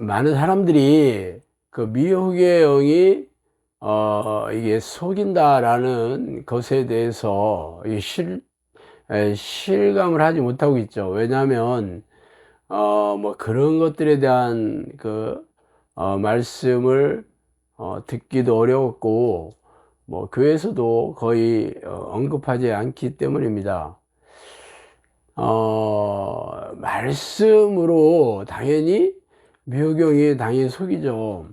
많은 사람들이 그 미혹의 영이 어, 이게 속인다라는 것에 대해서 이 실, 에, 실감을 하지 못하고 있죠. 왜냐하면 어, 뭐 그런 것들에 대한 그 어, 말씀을 어, 듣기도 어려웠고 뭐 교회에서도 거의 어, 언급하지 않기 때문입니다. 어, 말씀으로 당연히 미호경이 당연히 속이죠.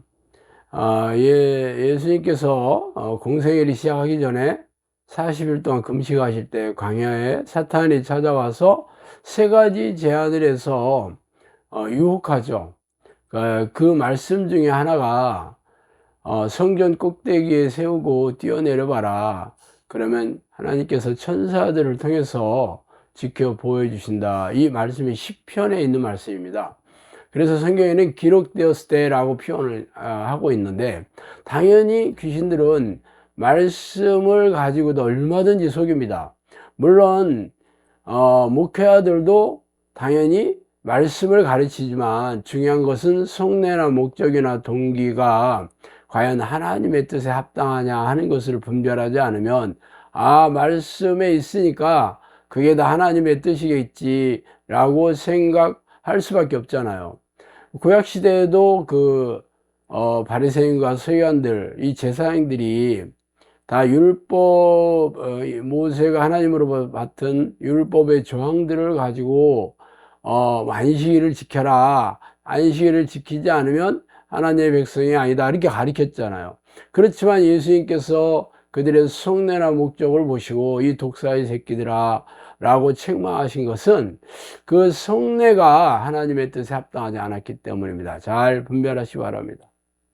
아, 예, 예수님께서 어, 공생애를 시작하기 전에 40일 동안 금식하실 때 광야에 사탄이 찾아와서 세 가지 제안을 해서 어, 유혹하죠. 그, 그 말씀 중에 하나가 어, 성전 꼭대기에 세우고 뛰어내려 봐라. 그러면 하나님께서 천사들을 통해서 지켜 보여주신다. 이 말씀이 10편에 있는 말씀입니다. 그래서 성경에는 기록되었을 때라고 표현을 아, 하고 있는데 당연히 귀신들은 말씀을 가지고도 얼마든지 속입니다. 물론 어, 목회자들도 당연히 말씀을 가르치지만 중요한 것은 속내나 목적이나 동기가 과연 하나님의 뜻에 합당하냐 하는 것을 분별하지 않으면 아 말씀에 있으니까 그게 다 하나님의 뜻이겠지라고 생각 할 수밖에 없잖아요. 구약 시대에도 그 어, 바리새인과 서기관들 이 제사장들이 다 율법 어, 모세가 하나님으로 받은 율법의 조항들을 가지고 어, 안식일을 지켜라 안식일을 지키지 않으면 하나님의 백성이 아니다 이렇게 가르쳤잖아요. 그렇지만 예수님께서 그들의 속내나 목적을 보시고 이 독사의 새끼들아 라고 책망하신 것은 그 속내가 하나님의 뜻에 합당하지 않았기 때문입니다. 잘 분별하시 기 바랍니다.